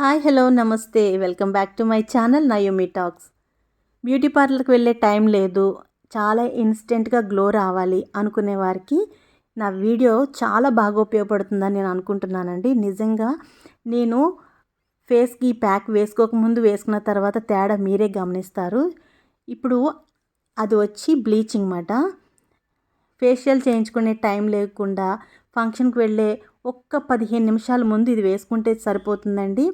Hi hello నమస్తే. Welcome back to my channel Naomi talks. Beauty పార్లర్కి వెళ్ళే time లేదు. చాలా ఇన్స్టెంట్గా గ్లో రావాలి అనుకునే వారికి నా వీడియో చాలా బాగా ఉపయోగపడుతుందని నేను అనుకుంటున్నానండి. నిజంగా నేను ఫేస్కి ప్యాక్ వేసుకోకముందు వేసుకున్న తర్వాత తేడా మీరే గమనిస్తారు. ఇప్పుడు అది వచ్చి బ్లీచింగ్ మాట. ఫేషియల్ చేయించుకునే టైం లేకుండా ఫంక్షన్కి వెళ్ళే ఒక్క పదిహేను నిమిషాల ముందు ఇది వేసుకుంటే సరిపోతుందండి.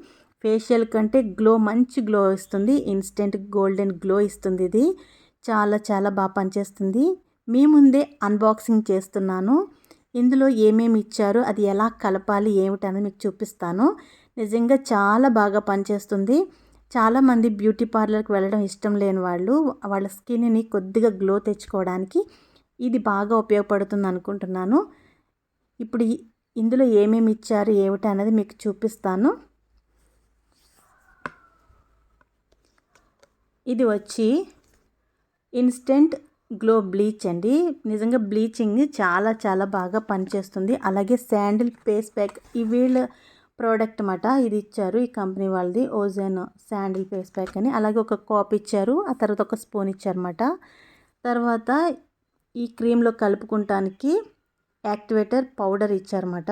ఫేషియల్ కంటే గ్లో మంచి గ్లో ఇస్తుంది. ఇన్స్టెంట్ గోల్డెన్ గ్లో ఇస్తుంది ఇది. చాలా చాలా బాగా పనిచేస్తుంది. మీ ముందే అన్బాక్సింగ్ చేస్తున్నాను. ఇందులో ఏమేమి ఇచ్చారు అది ఎలా కలపాలి ఏమిటని మీకు చూపిస్తాను. నిజంగా చాలా బాగా పనిచేస్తుంది. చాలామంది బ్యూటీ పార్లర్కి వెళ్ళడం ఇష్టం లేని వాళ్ళు వాళ్ళ స్కిన్ని కొద్దిగా గ్లో తెచ్చుకోవడానికి ఇది బాగా ఉపయోగపడుతుంది అనుకుంటున్నాను. ఇప్పుడు ఇందులో ఏమేమి ఇచ్చారు ఏమిటి అనేది మీకు చూపిస్తాను. ఇది వచ్చి ఇన్స్టెంట్ గ్లో బ్లీచ్ అండి. నిజంగా బ్లీచింగ్ చాలా చాలా బాగా పనిచేస్తుంది. అలాగే శాండిల్ ఫేస్ ప్యాక్ ఈ వీళ్ళ ప్రోడక్ట్ అన్నమాట. ఇది ఇచ్చారు ఈ కంపెనీ వాళ్ళది ఓజన్ శాండిల్ ఫేస్ ప్యాక్ అని. అలాగే ఒక కాప్ ఇచ్చారు ఆ తర్వాత ఒక స్పూన్ ఇచ్చారన్నమాట తర్వాత ఈ క్రీమ్లో కలుపుకుంటానికి యాక్టివేటర్ పౌడర్ ఇచ్చారన్నమాట.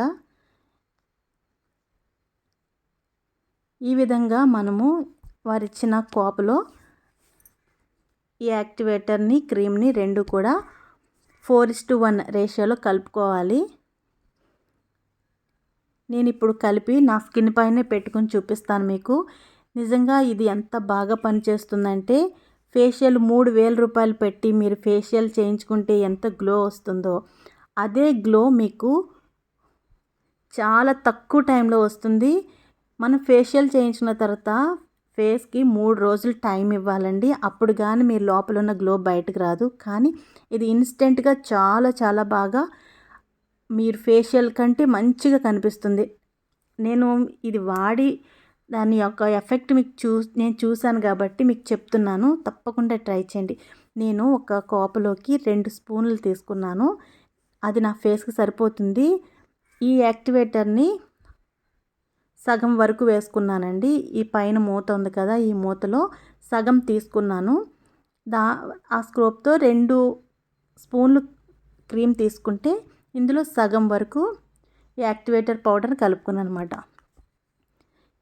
ఈ విధంగా మనము వారిచ్చిన కోపలో ఈ యాక్టివేటర్ని క్రీమ్ని రెండు కూడా ఫోర్ ఇస్ టు వన్ రేషియోలో కలుపుకోవాలి. నేను ఇప్పుడు కలిపి నా స్కిన్ పైనే పెట్టుకుని చూపిస్తాను మీకు. నిజంగా ఇది ఎంత బాగా పనిచేస్తుందంటే ఫేషియల్ మూడు వేల రూపాయలు పెట్టి మీరు ఫేషియల్ చేయించుకుంటే ఎంత గ్లో వస్తుందో. అదే గ్లో మీకు చాలా తక్కువ టైంలో వస్తుంది. మనం ఫేషియల్ చేయించిన తర్వాత ఫేస్కి మూడు రోజులు టైం ఇవ్వాలండి. అప్పుడు కానీ మీరు లోపల ఉన్న గ్లో బయటకు రాదు. కానీ ఇది ఇన్స్టెంట్గా చాలా చాలా బాగా మీరు ఫేషియల్ కంటే మంచిగా కనిపిస్తుంది. నేను ఇది వాడి దాని యొక్క ఎఫెక్ట్ మీకు చూ నేను చూశాను కాబట్టి మీకు చెప్తున్నాను. తప్పకుండా ట్రై చేయండి. నేను ఒక కోపలోకి రెండు స్పూన్లు తీసుకున్నాను. అది నా ఫేస్కి సరిపోతుంది. ఈ యాక్టివేటర్ని సగం వరకు వేసుకున్నానండి. ఈ పైన మూత ఉంది కదా ఈ మూతలో సగం తీసుకున్నాను. దా ఆ స్క్రోప్తో రెండు స్పూన్లు క్రీమ్ తీసుకుంటే ఇందులో సగం వరకు యాక్టివేటర్ పౌడర్ కలుపుకున్నాను అనమాట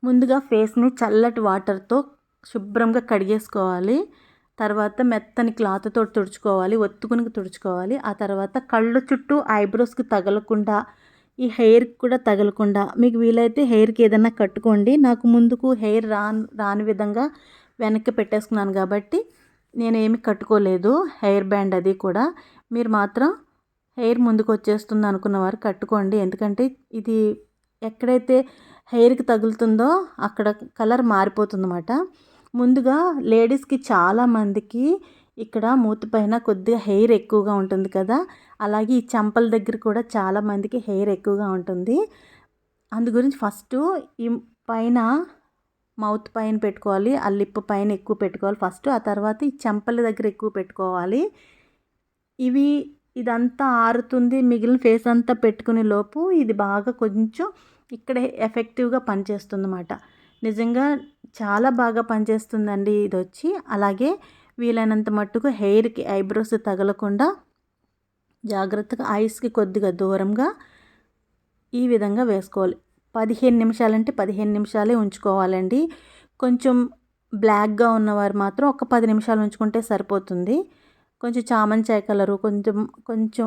ముందుగా ఫేస్ని చల్లటి వాటర్తో శుభ్రంగా కడిగేసుకోవాలి. తర్వాత మెత్తని క్లాత్తో తుడుచుకోవాలి ఒత్తుకుని తుడుచుకోవాలి. ఆ తర్వాత కళ్ళు చుట్టూ ఐబ్రోస్కి తగలకుండా ఈ హెయిర్కి కూడా తగలకుండా. మీకు వీలైతే హెయిర్కి ఏదైనా కట్టుకోండి. నాకు ముందుకు హెయిర్ రాని రాని విధంగా వెనక్కి పెట్టేసుకున్నాను కాబట్టి నేను ఏమి కట్టుకోలేదు హెయిర్ బ్యాండ్ అది కూడా. మీరు మాత్రం హెయిర్ ముందుకు వచ్చేస్తుంది అనుకున్న వారు కట్టుకోండి. ఎందుకంటే ఇది ఎక్కడైతే హెయిర్కి తగులుతుందో అక్కడ కలర్ మారిపోతుందన్నమాట. ముందుగా లేడీస్కి చాలామందికి ఇక్కడ మూతి పైన కొద్దిగా హెయిర్ ఎక్కువగా ఉంటుంది కదా. అలాగే ఈ చెంపల దగ్గర కూడా చాలామందికి హెయిర్ ఎక్కువగా ఉంటుంది. అందు గురించి ఫస్ట్ ఈ పైన మౌత్ పైన పెట్టుకోవాలి ఆ లిప్ పైన ఎక్కువ పెట్టుకోవాలి ఫస్ట్ ఆ తర్వాత ఈ చెంపల దగ్గర ఎక్కువ పెట్టుకోవాలి. ఇవి ఇదంతా ఆరుతుంది మిగిలిన ఫేస్ అంతా పెట్టుకునే లోపు ఇది బాగా కొంచెం ఇక్కడ ఎఫెక్టివ్గా పనిచేస్తుంది అన్నమాట నిజంగా చాలా బాగా పనిచేస్తుందండి ఇది వచ్చి అలాగే వీలైనంత మట్టుకు హెయిర్కి ఐబ్రోస్ తగలకుండా జాగ్రత్తగా ఐస్కి కొద్దిగా దూరంగా ఈ విధంగా వేసుకోవాలి. పదిహేను నిమిషాలంటే పదిహేను నిమిషాలే ఉంచుకోవాలండి. కొంచెం బ్లాక్గా ఉన్నవారు మాత్రం ఒక పది నిమిషాలు ఉంచుకుంటే సరిపోతుంది. కొంచెం చామంచాయ కలరు కొంచెం కొంచెం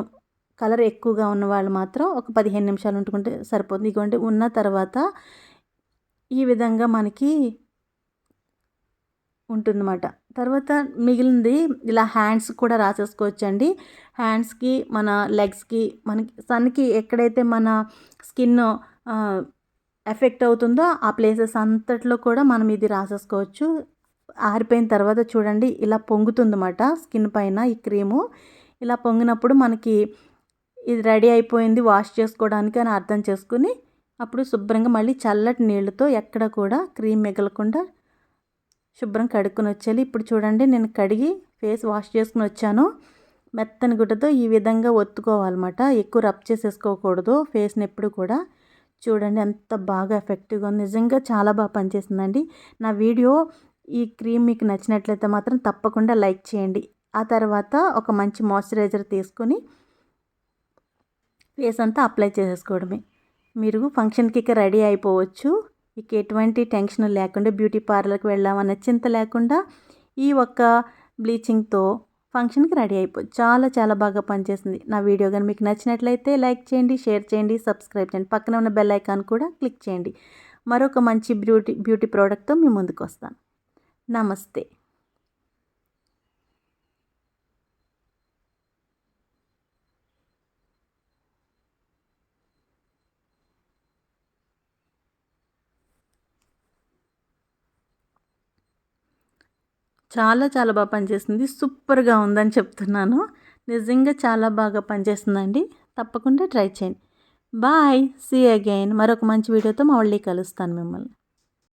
కలర్ ఎక్కువగా ఉన్న వాళ్ళు మాత్రం ఒక పదిహేను నిమిషాలు ఉంచుకుంటే సరిపోతుంది. ఇదిగోండి ఉన్న తర్వాత ఈ విధంగా మనకి ఉంటుందన్నమాట. తర్వాత మిగిలింది ఇలా హ్యాండ్స్ కూడా రాసేసుకోవచ్చండి. హ్యాండ్స్కి మన లెగ్స్కి మనకి సన్కి ఎక్కడైతే మన స్కిన్ ఎఫెక్ట్ అవుతుందో ఆ ప్లేసెస్ అంతట్లో కూడా మనం ఇది రాసేసుకోవచ్చు. ఆరిపోయిన తర్వాత చూడండి ఇలా పొంగుతుందన్నమాట స్కిన్ పైన ఈ క్రీము ఇలా పొంగినప్పుడు మనకి ఇది రెడీ అయిపోయింది వాష్ చేసుకోవడానికి అని అర్థం చేసుకుని అప్పుడు శుభ్రంగా మళ్ళీ చల్లటి నీళ్ళతో ఎక్కడ కూడా క్రీమ్ మిగలకుండా శుభ్రం కడుక్కొని వచ్చేయాలి. ఇప్పుడు చూడండి నేను కడిగి ఫేస్ వాష్ చేసుకుని వచ్చాను. మెత్తని గుడ్డతో ఈ విధంగా ఒత్తుకోవాలన్నమాట. ఎక్కువ రబ్ చేసేసుకోకూడదు ఫేస్ని ఎప్పుడు కూడా. చూడండి ఎంత బాగా ఎఫెక్టివ్గా ఉంది. నిజంగా చాలా బాగా పనిచేస్తుందండి. నా వీడియో ఈ క్రీమ్ మీకు నచ్చినట్లయితే మాత్రం తప్పకుండా లైక్ చేయండి. ఆ తర్వాత ఒక మంచి మాయిశ్చరైజర్ తీసుకొని ఫేస్ అంతా అప్లై చేసేసుకోవడమే. మీరు ఫంక్షన్కి రెడీ అయిపోవచ్చు. ఇక ఎటువంటి టెన్షన్ లేకుండా బ్యూటీ పార్లర్కి వెళ్ళామన్న చింత లేకుండా ఈ ఒక్క బ్లీచింగ్తో ఫంక్షన్కి రెడీ అయిపోయి చాలా చాలా బాగా పనిచేస్తుంది నా వీడియో కానీ మీకు నచ్చినట్లయితే లైక్ చేయండి షేర్ చేయండి సబ్స్క్రైబ్ చేయండి. పక్కన ఉన్న బెల్ ఐకాన్ కూడా క్లిక్ చేయండి. మరొక మంచి బ్యూటీ బ్యూటీ ప్రోడక్ట్తో మీ ముందుకు వస్తాను. నమస్తే. చాలా చాలా బాగా పనిచేస్తుంది సూపర్గా ఉందని చెప్తున్నాను. నిజంగా చాలా బాగా పనిచేస్తుందండి. తప్పకుండా ట్రై చేయండి. బాయ్. See again. మరొక మంచి వీడియోతో మళ్ళీ కలుస్తాను మిమ్మల్ని.